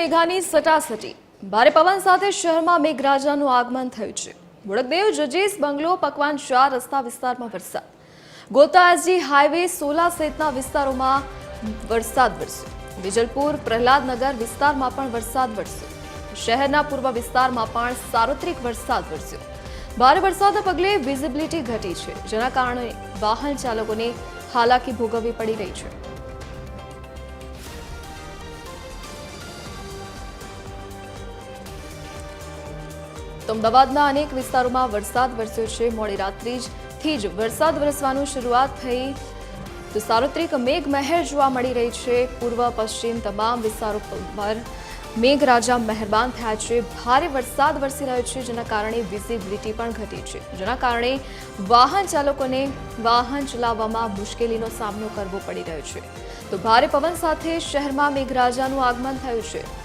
મેઘાની સટાસટી. ભારે પવન સાથે શહેરમાં મેઘરાજાનું આગમન થયું છે. બોડકદેવ જજીસ બંગલો, પકવાન ચાર રસ્તા વિસ્તારમાં વરસાદ. ગોતાજી હાઈવે, સોલા સહિતના વિસ્તારોમાં વરસાદ વરસ્યો. વિજલપુર, પ્રહલાદનગર વિસ્તારમાં પણ વરસાદ વરસ્યો. શહેરના પૂર્વ વિસ્તારમાં પણ સાર્વત્રિક વરસાદ વરસ્યો. ભારે વરસાદના પગલે વિઝિબિલિટી ઘટી છે, જેના કારણે વાહન ચાલકોને હાલાકી ભોગવવી પડી રહી છે. તો અમદાવાદના અનેક વિસ્તારોમાં વરસાદ વરસ્યો છે. મોડી રાત્રિથી જ વરસાદ વરસવાનું શરૂઆત થઈ. તો સાર્વત્રિક મેઘમહેર જોવા મળી રહી છે. પૂર્વ, પશ્ચિમ તમામ વિસ્તારો પર મેઘરાજા મહેરબાન થયા છે. ભારે વરસાદ વરસી રહ્યો છે, જેના કારણે વિઝિબિલિટી પણ ઘટી છે. જેના કારણે વાહન ચાલકોને વાહન ચલાવવામાં મુશ્કેલીનો સામનો કરવો પડી રહ્યો છે. તો ભારે પવન સાથે શહેરમાં મેઘરાજાનું આગમન થયું છે.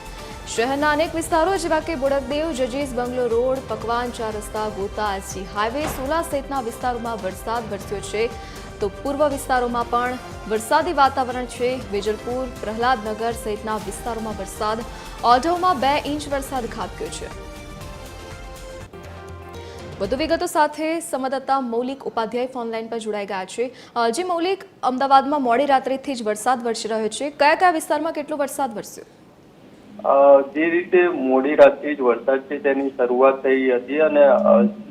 શહેરના અનેક વિસ્તારો, જેવા કે બોડકદેવ, જજીસ, બંગલો રોડ, પકવાન, ચાર રસ્તા ગોતા એસજી હાઈવે, સોલા સહિતના વિસ્તારોમાં વરસાદ વરસ્યો છે. તો પૂર્વ વિસ્તારોમાં પણ વરસાદી વાતાવરણ છે. વેજલપુર, પ્રહલાદનગર સહિતના વિસ્તારોમાં વરસાદ. ઓઢવમાં બે ઇંચ વરસાદ ખાબક્યો છે. વધુ વિગતો સાથે સંવાદદાતા મૌલિક ઉપાધ્યાય ફોનલાઈન પર જોડાઈ ગયા છે. જે મૌલિક, અમદાવાદમાં મોડી રાત્રિથી જ વરસાદ વરસી રહ્યો છે. કયા કયા વિસ્તારમાં કેટલો વરસાદ વરસ્યો? જે રીતે મોડી રાતથી જ વરસાદ છે તેની શરૂઆત થઈ હતી અને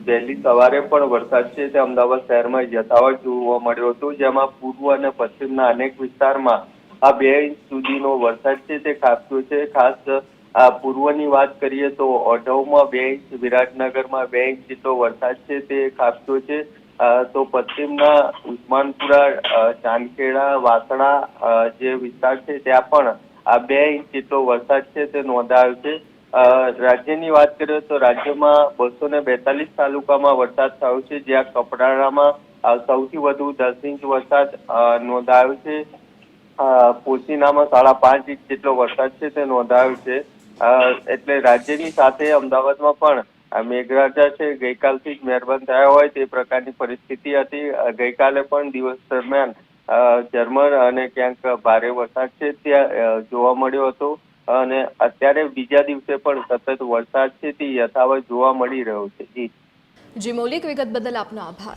વહેલી સવારે પણ વરસાદ છે તે અમદાવાદ શહેરમાં યથાવત જોવા મળ્યો હતો, જેમાં પૂર્વ અને પશ્ચિમના અનેક વિસ્તારમાં આ બે ઇંચ સુધીનો વરસાદ છે તે ખાબક્યો છે. ખાસ આ પૂર્વની વાત કરીએ તો ઓઢવમાં બે ઇંચ, વિરાટનગરમાં બે ઇંચ જેટલો વરસાદ છે તે ખાબક્યો છે. તો પશ્ચિમના ઉસ્માનપુરા ચાંદખેડા, વાસણા જે વિસ્તાર છે ત્યાં પણ આ બે ઇંચ જેટલો વરસાદ છે તે નોંધાયો છે. રાજ્યની વાત કરીએ તો રાજ્યમાં બસો ને બેતાલીસ તાલુકામાં વરસાદ થયો છે. જ્યાં કપરાડામાં સૌથી વધુ દસ ઇંચ વરસાદ નોંધાયો છે. પોશીનામાં સાડા પાંચ ઇંચ જેટલો વરસાદ છે તે નોંધાયો છે. એટલે રાજ્યની સાથે અમદાવાદમાં પણ મેઘરાજા છે, ગઈકાલથી જ મહેરબાન થયા હોય તે પ્રકારની પરિસ્થિતિ હતી. ગઈકાલે પણ દિવસ દરમિયાન ઝરમર અને ક્યાંક ભારે વરસાદ છે ત્યાં જોવા મળ્યો હતો. અને અત્યારે બીજા દિવસે પણ સતત વરસાદ છે તે યથાવત જોવા મળી રહ્યો છે. જી. જી, મૌલિક વિગત બદલ આપનો આભાર.